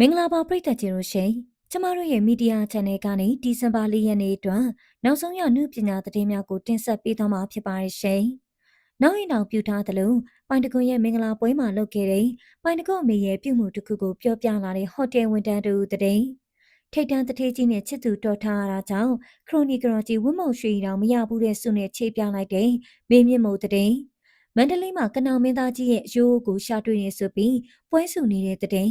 မင်္ဂလာပါပရိသတ်ကြီးတို့ရှင်ကျမတို့ရဲ့မီဒီယာ channel ကနေဒီဇင်ဘာ၄ရက်နေ့အတွက်နောက်ဆုံးရနှုပညာသတင်းများကိုတင်ဆက်ပေးသွားမှာဖြစ်ပါတယ်ရှင်။နောက်ရင်တောင်ပြုထားသလိုပိုင်တကွန်ရဲ့မင်္ဂလာပွဲမှာလုပ်ခဲ့တဲ့ပိုင်တကွန်အမေရဲ့ပြုမှုတစ်ခုကိုပြောပြလာတဲ့ဟိုတယ်ဝန်တန်းတူတဲ့ထိတ်တန်းတထေးကြီးနဲ့ချစ်သူတော်ထားရတာကြောင့်ခရိုနီကရော်ကြီးဝင်းမုံရွှေတောင်မရဘူးတဲ့ဆုနဲ့ခြေပြလိုက်တဲ့မေမြင့်မို့တဲ့မန္တလေးမှာကနောင်မင်းသားကြီးရဲ့အယိုးကိုရှာတွေ့နေဆိုပြီးပွဲစုနေတဲ့တဲ့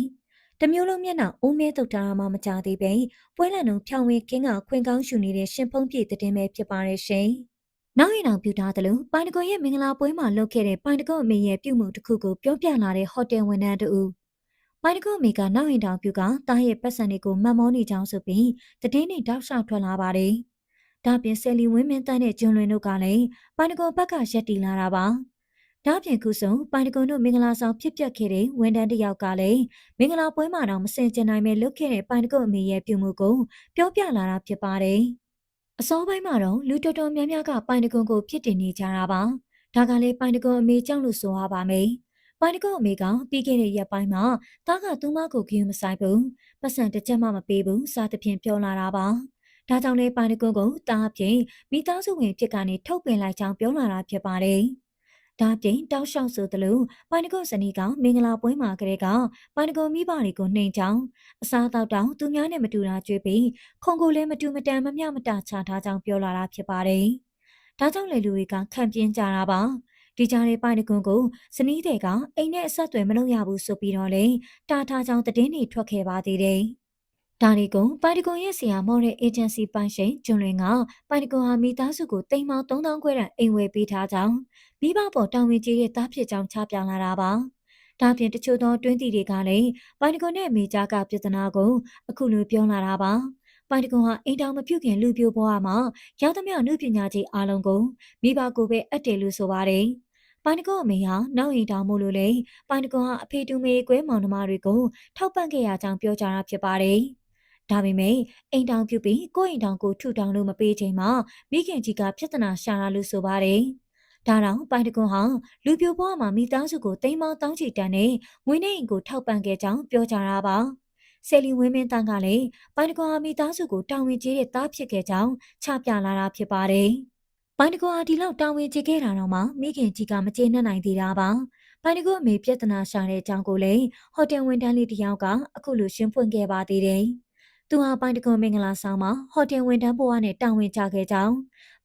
တမျိုးလုံးမျက်နှာအိုးမဲတုတ်ထားမှမကြသေးပဲပွဲလန့်လုံးဖြောင်းဝင်းကင်းကခွင်ကောင်းရှူနေတဲ့ရှင်ဖုံးပြည့်တဲ့င်းပဲဖြစ်ပါရဲ့ရှင်။နောက်ရင်အောင်ပြထားသလိုပိုင်တကွန်ရဲ့မင်္ဂလာပွဲမှာလုပ်ခဲ့တဲ့ပိုင်တကွန်အမေရဲ့ပြုမှုတစ်ခုကိုပြောပြလာတဲ့ဟိုတယ်ဝန်ထမ်းတူပိုင်တကွန်အမေကနောက်ရင်တောင်ပြုကတားရဲ့ပတ်စံတွေကိုမှတ်မောနေကြောင်းဆိုပြီးတည်င်းနေတောက်လျှောက်ထွက်လာပါတယ်။ဒါပြင်ဆယ်လီဝင်းမင်းတန်းတဲ့ကျွန်းလွင်တို့ကလည်းပိုင်တကွန်ဘက်ကရက်တီလာတာပါ။ ဒါပြင်ခုဆုံးပိုင်တကွန်တို့မင်္ဂလာဆောင်ဖြစ်ပျက်ခဲ့တဲ့ဝန်တန်းတယောက်ကလည်းမင်္ဂလာပွဲမှာတော့မစင်ကျင်နိုင်ပဲလုပ်ခဲ့တဲ့ပိုင်တကွန်အမေရဲ့ပြုမှုကိုပြောပြလာတာဖြစ်ပါတယ်။အစောပိုင်းမှာတော့လူတော်တော်များများကပိုင်တကွန်ကိုဖြစ်တင်နေကြတာပါ။ဒါကလည်းပိုင်တကွန်အမေကြောင့်လို့ဆိုရပါမယ်။ပိုင်တကွန်အမေကပြီးခဲ့တဲ့ရက်ပိုင်းမှာတားကသူမကိုဂရုမစိုက်ဘူး။ပတ်စံတစ်ချက်မှမပေးဘူးစသဖြင့်ပြောလာတာပါ။ဒါကြောင့်လေပိုင်တကွန်ကိုတားဖြင့်မိသားစုဝင်ဖြစ်ကနေထုတ်ပင်လိုက်ကြောင်းပြောလာတာဖြစ်ပါတယ်။ ဒါပြင်တောက်လျှောက်ဆိုသလိုပိုင်တကုတ်ဇနီးကမင်္ဂလာပွဲမှာကလေးကပိုင်တကုတ်မိဘတွေကိုနှိမ်ချောင်းအစားတောက်တောင်သူများနဲ့မတူတာကြွေးပြီးခုံကိုလည်းမတူမတန်မမျှမတချထားကြောင်းပြောလာတာဖြစ်ပါတယ်။ဒါကြောင့်လေလူတွေကခံပြင်းကြတာပါ။ဒီကြားတဲ့ပိုင်တကွန်ကိုဇနီးတွေကအိမ်နဲ့အဆက်အသွယ်မလုပ်ရဘူးဆိုပြီးတော့လေတာထားကြောင်းသတင်းတွေထွက်ခဲ့ပါသေးတယ်။ ဒါလီကွန်ပိုင်တကွန်ရဲ့ဆရာမော်တဲ့အေဂျင်စီပိုင်ရှင်ကျွန်းလွင်ကပိုင်တကွန်ဟာမိသားစုကိုတိမ်မောင်း3000ခွဲတန်အိမ်ဝယ်ပေးထားကြောင်းမိဘပေါ်တာဝန်ကြီးတဲ့တားဖြစ်ကြောင်းချပြလာတာပါ။ဒါပြင်တချို့သောတွင်းတီတွေကလည်းပိုင်တကွန်နဲ့မိသားကပြဿနာကိုအခုလိုပြောလာတာပါ။ပိုင်တကွန်ဟာအိမ်တောင်မပြုတ်ခင်လူပြိုဘွားမှာရောက်သမျှနှုပညာကြီးအားလုံးကိုမိဘကိုပဲအပ်တယ်လို့ဆိုပါတယ်။ပိုင်တကွန်အမေဟာနောက်အိမ်တောင်မို့လို့လေပိုင်တကွန်ဟာအဖေတူမေကွဲမောင်နှမတွေကိုထောက်ပံ့ခဲ့ရကြောင်းပြောကြားတာဖြစ်ပါတယ်။ ဒါပေမဲ့အိမ်တောင်ပြုပြီးကိုယ့်အိမ်တောင်ကိုထူထောင်လို့မပေးချိန်မှာမိခင်ကြီးကပြဿနာရှာလာလို့ဆိုပါတယ်။ဒါတော့ပိုင်တကွန်ဟာလူပြိုဘွားမှာမိသားစုကိုတိမ်မောင်းတောင်းချီတန်းနဲ့ငွေနဲ့အိမ်ကိုထောက်ပံ့ခဲ့ကြောင်းပြောကြတာပါ။ဆယ်လီဝင်းမင်းတန်းကလည်းပိုင်တကွန်ဟာမိသားစုကိုတာဝန်ကျေးတဲ့သားဖြစ်ခဲ့ကြောင်းချပြလာတာဖြစ်ပါတယ်။ပိုင်တကွန်ဟာဒီလောက်တာဝန်ကျေးခဲ့တာတော့မှမိခင်ကြီးကမကျေနပ်နိုင်သေးတာပါ။ပိုင်တကွန်အမေပြဿနာရှာတဲ့အကြောင်းကိုလည်းဟိုတယ်ဝန်ထမ်းလေးတယောက်ကအခုလိုရှင်းဖွင့်ခဲ့ပါသေးတယ်။ သူဟာပိုင်တကွန်မင်္ဂလာဆောင်မှာဟိုတယ်ဝန်ထမ်းဘဝနဲ့တာဝန်ကျခဲ့ကြောင်း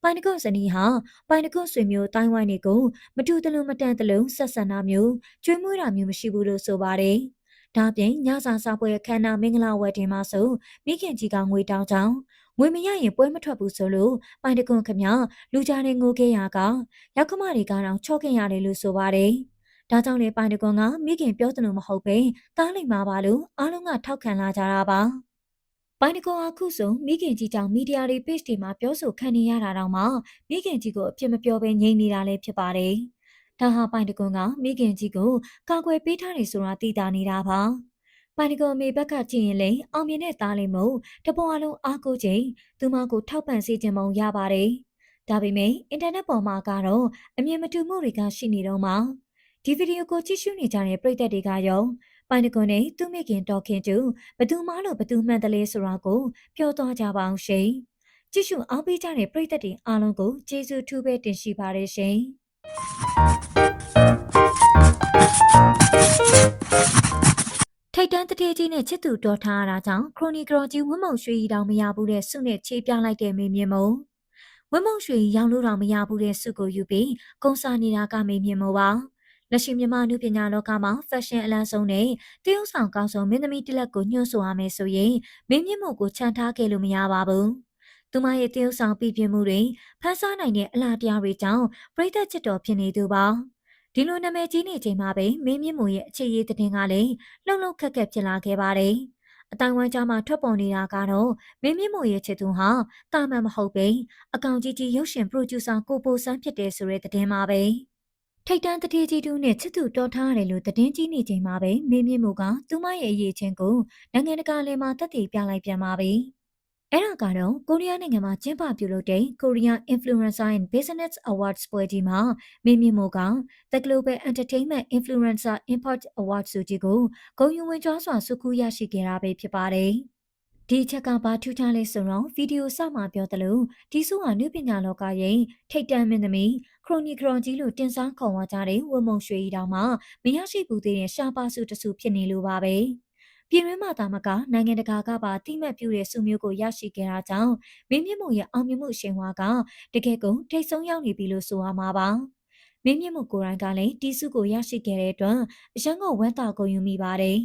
ပိုင်တကွန်ဇနီးဟာပိုင်တကွန်ဆွေမျိုးတိုင်းဝိုင်းတွေကိုမတူတလုံးမတန်တလုံးဆက်ဆံတာမျိုးကျွေးမွေးတာမျိုးမရှိဘူးလို့ဆိုပါတယ်။ဒါပြင်ညစာစားပွဲခန္ဓာမင်္ဂလာဝယ်တင်မှာဆိုမိခင်ကြီးကငွေတောင်းကြောင်းငွေမရရင်ပွဲမထွက်ဘူးဆိုလို့ပိုင်တကွန်ခမလူကြားတဲ့ငိုခဲ့ရကရောက်ခမတွေကတော့ချော့ခင်ရတယ်လို့ဆိုပါတယ်။ဒါကြောင့်လေပိုင်တကွန်ကမိခင်ပြောတယ်လို့မဟုတ်ပဲတားလိမ့်မှာပါလို့အားလုံးကထောက်ခံလာကြတာပါ။ ပိုင်တကွန်အခုဆိုမိခင်ကြီးကြောင့်မီဒီယာတွေ page တွေမှာပြောဆိုခံနေရတာတော့မှမိခင်ကြီးကိုအပြစ်မပြောဘဲငြိမ်နေတာလည်းဖြစ်ပါတယ်။ဒါဟာပိုင်တကွန်ကမိခင်ကြီးကိုကာကွယ်ပေးထားတယ်ဆိုတာသိတာနေတာပါ။ပိုင်တကွန်အမေဘက်ကကြည့်ရင်လည်းအောင်မြင်တဲ့သားလေးမို့တပေါ်အလုံးအားကိုးချိန်သူမကိုထောက်ပံ့စေခြင်းမုံရပါတယ်။ဒါပေမဲ့အင်တာနက်ပေါ်မှာကတော့အမြင်မတူမှုတွေကရှိနေတော့မှဒီဗီဒီယိုကိုကြည့်ရှုနေကြတဲ့ပရိသတ်တွေကရော ပိုင်တကွန်နဲ့သူ့မိခင်တော်ခင်ကျူဘသူမှလို့ဘသူမှန်တယ်လဲဆိုတာကိုပြောသွားကြပါအောင်ရှင်။ကြည့်ရှုအားပေးကြတဲ့ပရိသတ်တွေအားလုံးကိုကျေးဇူးထူးပဲတင်ရှိပါတယ်ရှင်။ထိုက်တန်းတထေးကြီးနဲ့ချစ်သူတော်ထားရတာကြောင့်ခရိုနီကရော်ကြီးဝင်းမုံရွှေရီတောင်မရဘူးတဲ့စုနဲ့ခြေပြလိုက်တဲ့မေမြင့်မုံဝင်းမုံရွှေရီရောင်လို့တောင်မရဘူးတဲ့စုကိုယူပြီးကုံစာနေတာကမေမြင့်မုံပါ လက်ရှိမြန်မာနုပညာလောကမှာဖက်ရှင်အလန်းဆုံးနဲ့တရုပ်ဆောင်ကောင်းဆုံးမင်းသမီးတစ်လက်ကိုညှို့ဆိုရမယ်ဆိုရင်မင်းမြင့်မှုကိုခြံထားခဲ့လို့မရပါဘူး။သူမရဲ့တရုပ်ဆောင်ပြပြမှုတွေဖန်ဆားနိုင်တဲ့အလားတရားတွေကြောင့်ပြိသက်ချစ်တော်ဖြစ်နေသူပါ။ဒီလိုနာမည်ကြီးနေချိန်မှာပဲမင်းမြင့်မှုရဲ့အခြေရေးတဲ့ကလည်းလှုပ်လှုပ်ခက်ခက်ဖြစ်လာခဲ့ပါတယ်။အတိုင်းဝိုင်းကြားမှာထွက်ပေါ်နေတာကတော့မင်းမြင့်မို့ရဲ့ချစ်သူဟာတာမန်မဟုတ်ပဲအကောင်ကြီးကြီးရုပ်ရှင်ပရိုဂျူဆာကိုပိုဆန်းဖြစ်တဲ့ဆိုတဲ့သတင်းပါပဲ။ ထိတ်တန်းတတိကြီးတူနဲ့ချစ်သူတော်ထားရတယ်လို့သတင်းကြီးနေချိန်မှာပဲမင်းမြင့်မှုကသူမရဲ့အရေးချင်းကိုနိုင်ငံတကာလယ်မှာတက်တည်ပြလိုက်ပြန်ပါပြီအဲ့ဒါကတော့ကိုရီးယားနိုင်ငံမှာကျင်းပပြုလုပ်တဲ့ Korean Influencer and Business Awards ပွဲကြီးမှာမင်းမြင့်မို့က The Global Entertainment Influencer Import Award ဆုကြီးကိုဂုဏ်ယူဝင်ကျွမ်းစွာဆုခူးရရှိခဲ့တာပဲဖြစ်ပါတယ်။ဒီချက်ကဘာထူးခြားလဲဆိုတော့ဗီဒီယိုစမှာပြောသလိုဒီဆုဟာနုပညာလောကရဲ့ထိတ်တန့်မင်းသမီး ခရိုနီခရွန်ကြီးလို့တင်စားခေါ်ဝါကြတဲ့ဝင်းမုံရွှေဤတောင်မှမရရှိဘူးသေးတဲ့ရှားပါစုတစုဖြစ်နေလို့ပါပဲ။ပြည်တွင်းမှာသာမကနိုင်ငံတကာကပါတိမှတ်ပြုတဲ့စုမျိုးကိုရရှိခဲ့တာကြောင့်မင်းမြင့်မို့ရဲ့အောင်မြင်မှုရှင်ဝါကတကယ်ကုန်ထိတ်ဆုံးရောက်နေပြီလို့ဆိုရမှာပါမင်းမြင့်မို့ကိုရိုင်းကလည်းတီစုကိုရရှိခဲ့တဲ့အတွက်အရန်ကဝမ်းသာကုန်ယူမိပါတယ်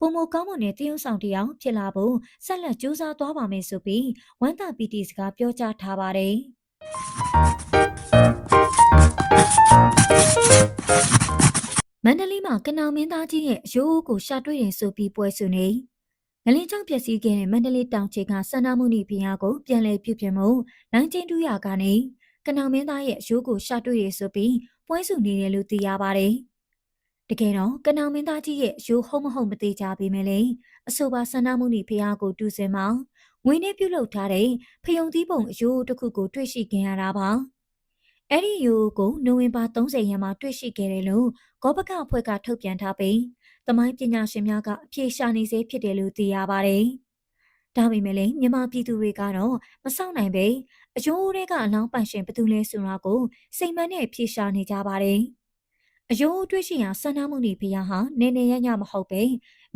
ပုံမကောင်းမွန်တဲ့တရုတ်ဆောင်တရားဖြစ်လာဖို့ဆက်လက်ကြိုးစားသွားပါမယ်ဆိုပြီးဝမ်းသာပီတီစကားပြောကြားထားပါတယ် မန္တလေးမှာကနောင်မင်းသားကြီးရဲ့အယိုးကိုရှာတွေ့ရင်ဆိုပြီးပွဲစုနေငလင်းကြောင့်ပျက်စီးခဲ့တဲ့မန္တလေးတောင်ချေကစန္ဒမှုနိဖျားကိုပြန်လည်ပြုပြင်မှုလိုင်းချင်းတူရကနေကနောင်မင်းသားရဲ့အယိုးကိုရှာတွေ့ရဆိုပြီးပွဲစုနေတယ်လို့သိရပါတယ်တကယ်တော့ကနောင်မင်းသားကြီးရဲ့အယိုးဟုတ်မဟုတ်မသိကြပေမဲ့လေအဆိုပါစန္ဒမှုနိဖျားကိုတူစင်မှာငွေနဲ့ပြုတ်လုထားတဲ့ဖယုံသီးပုံအယိုးတစ်ခုကိုတွေ့ရှိခင်ရတာပါ အဲ့ဒီယိုကိုနိုဝင်ဘာ30ရက်မှာတွေ့ရှိခဲ့တယ်လို့ဂောဘကအဖွဲ့ကထုတ်ပြန်ထားပြီးသမိုင်းပညာရှင်များကအပြေရှာနေစေဖြစ်တယ်လို့သိရပါတယ်။ဒါပေမဲ့လည်းမြန်မာပြည်သူတွေကတော့မဆောင်နိုင်ပဲအယိုးတွေကအလောင်းပိုင်ရှင်ဘသူလဲဆိုတာကိုစိတ်မနဲ့ပြေရှာနေကြပါတယ်။အယိုးတွေ့ရှိရာဆန္ဒမှုနေဖျားဟာနေနေရညမဟုတ်ပဲ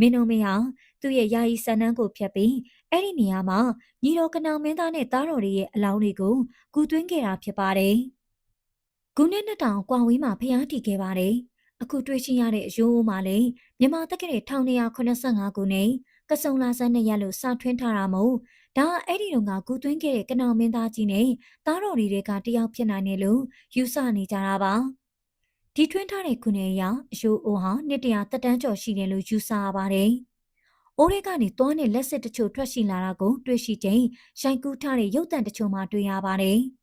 မင်းတို့မင်းဟာသူ့ရဲ့ယာယီဆန္ဒကိုဖျက်ပြီးအဲ့ဒီနေရာမှာညီတော်ကနောင်မင်းသားနဲ့သားတော်တွေရဲ့အလောင်းတွေကိုကူသွင်းခဲ့တာဖြစ်ပါတယ်။ ဂုနဲ့နှစ်တောင်ကွာဝေးမှာဖျားတီခဲ့ပါတယ်။အခုတွေ့ရှိရတဲ့အယိုးမှာလည်းမြန်မာတက္ကရာ1985ခုနှစ်ကစုံလာဆန်းနဲ့ရလို့စထွင်းထားတာမို့ဒါအဲ့ဒီတော့ကကူသွင်းခဲ့တဲ့ကနောင်မင်းသားကြီးနဲ့သားတော်တွေကတယောက်ဖြစ်နိုင်တယ်လို့ယူဆနေကြတာပါ။ဒီထွင်းထားတဲ့ခုနှစ်အရအယိုးအိုဟာနှစ်တရာတက်တန်းကျော်ရှိတယ်လို့ယူဆရပါတယ်။အိုးတွေကနေသွားနဲ့လက်စစ်တချို့ထွက်ရှိလာတာကိုတွေ့ရှိချိန်ရိုက်ကူးထားတဲ့ရုပ်တံတချို့မှတွေ့ရပါတယ်။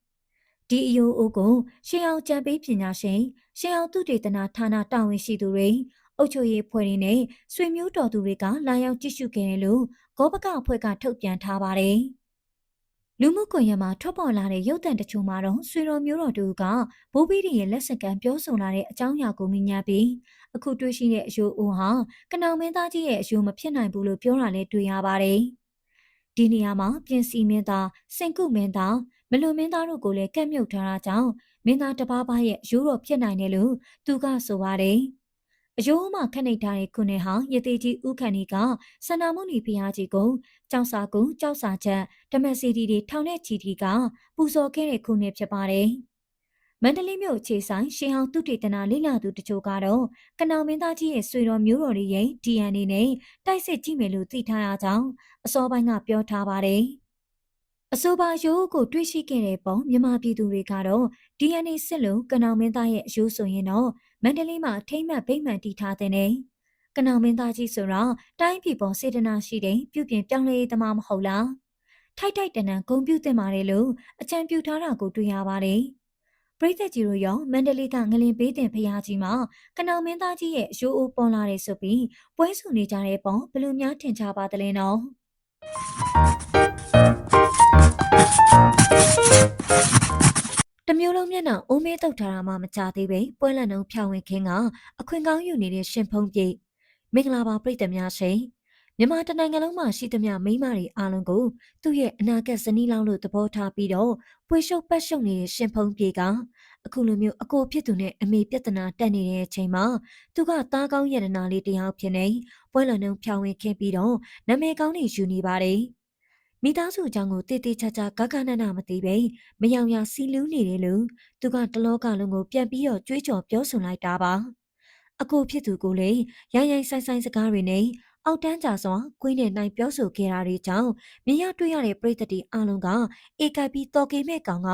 ဒီအယိုးအိုးကိုရှေးအောင်ကြံပေးပညာရှင်ရှေးအောင်သူတေသနာဌာနတာဝန်ရှိသူတွေအုပ်ချုပ်ရေးဖွဲ့တွေနဲ့ဆွေမျိုးတော်သူတွေကလာရောက်ကြည့်ရှုခဲ့တယ်လို့ဂောဘကအဖွဲ့ကထုတ်ပြန်ထားပါတယ်။လူမှုကွန်ရက်မှာထွက်ပေါ်လာတဲ့ရုပ်သံတချို့မှာတော့ဆွေတော်မျိုးတော်တို့ကဘိုးဘီတွေရဲ့လက်စကံပြောဆိုလာတဲ့အကြောင်းအရာကိုမြင်ညာပြီးအခုတွေ့ရှိတဲ့အယိုးအိုးဟာကနောင်မင်းသားကြီးရဲ့အယိုးမဖြစ်နိုင်ဘူးလို့ပြောတာလည်းတွေ့ရပါတယ်။ ဒီနေရာမှာပြင်စီမင်းသားစင်ကုမင်းသားမလွန်မင်းသားတို့ကိုလည်းကက်မြုပ်ထားတာကြောင့်မင်းသားတစ်ပါးပါးရဲ့ရိုးတော်ဖြစ်နိုင်တယ်လို့သူကဆိုပါတယ်။အယိုးမှခန့်နေထားတဲ့ခုနှစ်ဟာရသေးကြီးဥခန္ဒီကစန္ဒမုနီဖျားကြီးကိုကြောက်စာကုန်းကြောက်စာချက်ဓမ္မစီတီတွေထောင်တဲ့ချီတီကပူဇော်ခဲ့တဲ့ခုနှစ်ဖြစ်ပါတယ်။ မန္တလေးမြို့ခြေဆိုင်ရှင်ဟောင်းသူတေသနာလိလာသူတချို့ကတော့ကနောင်မင်းသားကြီးရဲ့ဆွေတော်မျိုးတော်တွေရဲ့ DNA နဲ့တိုက်စစ်ကြည့်မယ်လို့သိထားရကြောင်းအစောပိုင်းကပြောထားပါတယ်။အဆိုပါရိုးကိုတွေ့ရှိခဲ့တဲ့ပုံမြန်မာပြည်သူတွေကတော့ DNA စစ်လို့ကနောင်မင်းသားရဲ့အရိုးဆိုရင်တော့မန္တလေးမှာထိမ့်မှတ်ဗိမ္မာန်တီထားတဲ့နေကနောင်မင်းသားကြီးဆိုတော့တိုင်းပြည်ပေါ်စေတနာရှိတဲ့ပြုပြင်ပြောင်းလဲရေးသမားမဟုတ်လားထိုက်ထိုက်တန်တန်ဂုံပြုတ်တင်ပါတယ်လို့အကြံပြုထားတာကိုတွေ့ရပါတယ် ပရိသတ်ကြီးတို့ရောမန္တလေးကငလင်ပေးတင်ဖရာကြီးမှာကနောင်မင်းသားကြီးရဲ့ရိုးအိုးပေါ်လာတယ်ဆိုပြီးပွဲစုနေကြတဲ့ပုံဘယ်လိုများထင်ကြပါသလဲနော်တမျိုးလုံးမျက်နှာအိုးမဲတုတ်ထားတာမှမကြသေးပဲပွဲလန့်နှုံဖြောင်းဝင်ခင်းကအခွင့်ကောင်းယူနေတဲ့ရှင်ဖုံးပြေမင်္ဂလာပါပြိတ္တများရှင် မြန်မာတနိုင်ငံလုံးမှာရှိသမျှမိန်းမတွေအားလုံးကိုသူ့ရဲ့အနာဂတ်ဇနီးလောင်းလို့သဘောထားပြီးတော့ပွေရှုပ်ပတ်ရှုပ်နေတဲ့ရှင်ဖုံးပြေကအခုလိုမျိုးအကိုဖြစ်သူနဲ့အမေပြဿနာတက်နေတဲ့အချိန်မှာသူကသားကောင်းရတနာလေးတယောက်ဖြစ်နေပွဲလန့်နှုံဖြောင်းဝင်ခင်းပြီးတော့နာမည်ကောင်းနေယူနေပါတယ်မိသားစုအကြောင်းကိုတည်တည်ချာချာဂဂနနမသိပဲမယောင်ရစီလူးနေတယ်လို့သူကတလောကလုံးကိုပြန်ပြီးတော့ကြွေးကြော်ပြောဆိုလိုက်တာပါအကိုဖြစ်သူကိုလည်းရိုင်းရိုင်းဆိုင်ဆိုင်စကားတွေနဲ့ အောက်တန်းကြစွာကွင်းနဲ့နိုင်ပြောဆိုခဲ့တာတွေကြောင့်မြင်ရတွေ့ရတဲ့ပြည်သက်တီအလုံးကအေကပ်ပြီးတော်ကေမဲ့ကောင်က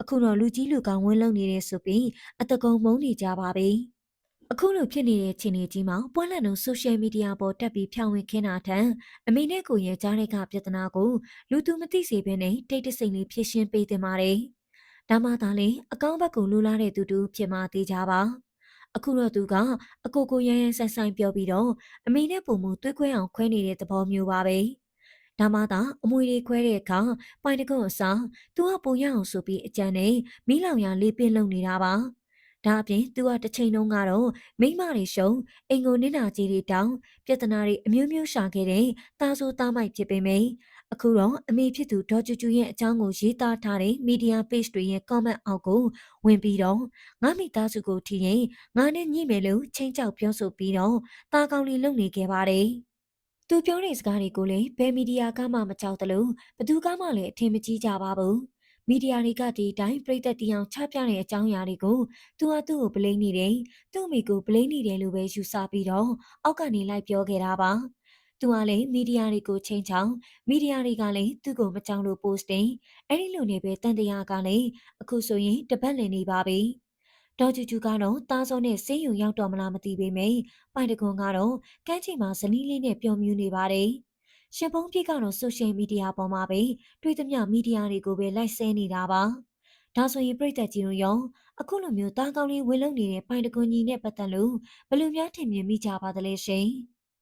အခုတော့လူကြီးလူကောင်ဝင်းလုံးနေတယ်ဆိုပြီးအတကုံမုန်းနေကြပါပြီ။အခုလိုဖြစ်နေတဲ့ခြေနေကြီးမှာပွဲလန့်လုံးဆိုရှယ်မီဒီယာပေါ်တက်ပြီးဖြောင်းဝင်ခင်းတာထက်အမေနဲ့ကိုရဲ့ကြားတဲ့ကပြဿနာကိုလူသူမသိစေဘဲနဲ့တိတ်တဆိတ်လေးဖြည့်ရှင်းပေးတင်ပါတယ်။ဒါမှသာလေအကောင့်ဘက်ကိုလိုလားတဲ့သူတူဖြစ်မှသေးကြပါ။ အခုတော့သူကအကိုကိုရရန်ဆိုင်ဆိုင်ပြောပြီးတော့အမေနဲ့ပုံမှုတွေးခွဲအောင်ခွဲနေတဲ့သဘောမျိုးပါပဲဒါမှသာအမွေတွေခွဲတဲ့အခါပိုင်တကွန်းအစားသူကပုံရအောင်ဆိုပြီးအကြံနဲ့မီးလောင်ရလေးပင်လုံနေတာပါဒါအပြင်သူကတစ်ချိန်လုံးကတော့မိမတွေရှုံအင်ကိုနင်းနာကြီးတွေတောင်းပြဿနာတွေအမျိုးမျိုးရှာခဲ့တဲ့တာဆိုးသားမိုက်ဖြစ်ပေမယ့် အခုတော့အမေဖြစ်သူဒေါ်ကျူကျူရဲ့အကြောင်းကိုရေးသားထားတဲ့မီဒီယာ page တွေရဲ့ comment အောက်ကိုဝင်ပြီးတော့ငါမိသားစုကိုထီရင်ငါနဲ့ညှိမယ်လို့ချင်းချောက်ပြောဆိုပြီးတော့တာကောင်းလေးလုပ်နေခဲ့ပါတယ်။သူပြောတဲ့စကားတွေကိုလည်းဘယ်မီဒီယာကမှမကြောက်တလို့ဘသူကမှလည်းအထင်မကြီးကြပါဘူး။မီဒီယာတွေကဒီတိုင်းပြည်သက်တီအောင်ချပြတဲ့အကြောင်းအရာတွေကိုသူကသူ့ကိုပလိမ့်နေတယ်။သူ့မိကိုပလိမ့်နေတယ်လို့ပဲယူဆပြီးတော့အောက်ကနေလိုက်ပြောခဲ့တာပါ။ သူကလည်းမီဒီယာတွေကိုချိန်ချောင်းမီဒီယာတွေကလည်းသူ့ကိုမကြောက်လို့ post တင်အဲ့ဒီလိုနေပဲတန်တရားကလည်းအခုဆိုရင်တပတ်လည်နေပါပြီ။ဒေါ်ကျူကျူကတော့တားစောနဲ့ဆေးရုံရောက်တော့မလားမသိပေမယ့်ပိုင်တကွန်ကတော့ကန်းချိန်မှာဇနီးလေးနဲ့ပျော်မြူးနေပါတယ်။ရှက်ပုံးပြစ်ကတော့ဆိုရှယ်မီဒီယာပေါ်မှာပဲတွေ့သမျှမီဒီယာတွေကိုပဲလိုက်ဆဲနေတာပါ။ဒါဆိုရင်ပြည်သက်ကြီးတို့ရောအခုလိုမျိုးတားကောင်းလေးဝင်လုံနေတဲ့ပိုင်တကွန်ကြီးနဲ့ပတ်သက်လို့ဘယ်လိုများထင်မြင်မိကြပါသလဲရှင်။